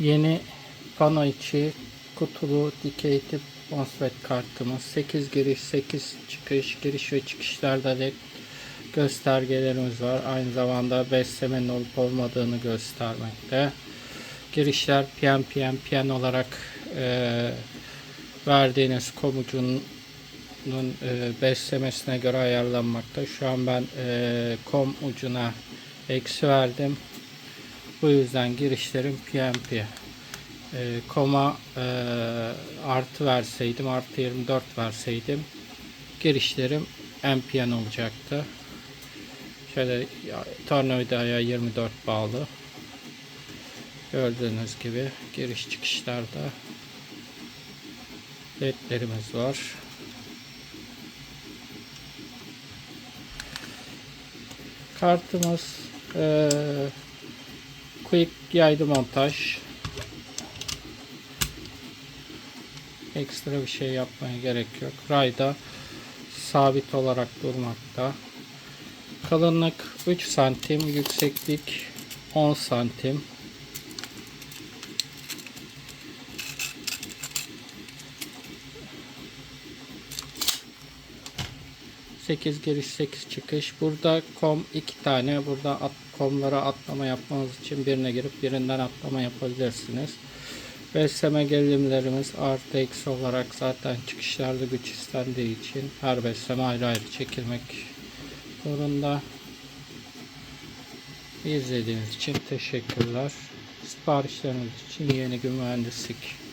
Yeni pano içi kutulu dikey tip MOSFET kartımız 8 giriş 8 çıkış giriş ve çıkışlarda led göstergelerimiz var. Aynı zamanda beslemenin olup olmadığını göstermekte. Girişler PNPN PN olarak e, verdiğiniz komucunun e, beslemesine göre ayarlanmakta. Şu an ben e, kom ucuna eksi verdim. Bu yüzden girişlerim PNP. E, koma e, artı verseydim, artı 24 verseydim girişlerim MPN olacaktı. Şöyle ya, tornavidaya 24 bağlı. Gördüğünüz gibi giriş çıkışlarda ledlerimiz var. Kartımız eee quick yaylı montaj. Ekstra bir şey yapmaya gerek yok. Rayda sabit olarak durmakta. Kalınlık 3 santim, yükseklik 10 santim. Sekiz giriş 8 çıkış. Burada kom iki tane. Burada at, komlara atlama yapmanız için birine girip birinden atlama yapabilirsiniz. Besleme gerilimlerimiz artı eksi olarak zaten çıkışlarda güç istendiği için her besleme ayrı ayrı çekilmek zorunda. İzlediğiniz için teşekkürler. Siparişleriniz için yeni gün mühendislik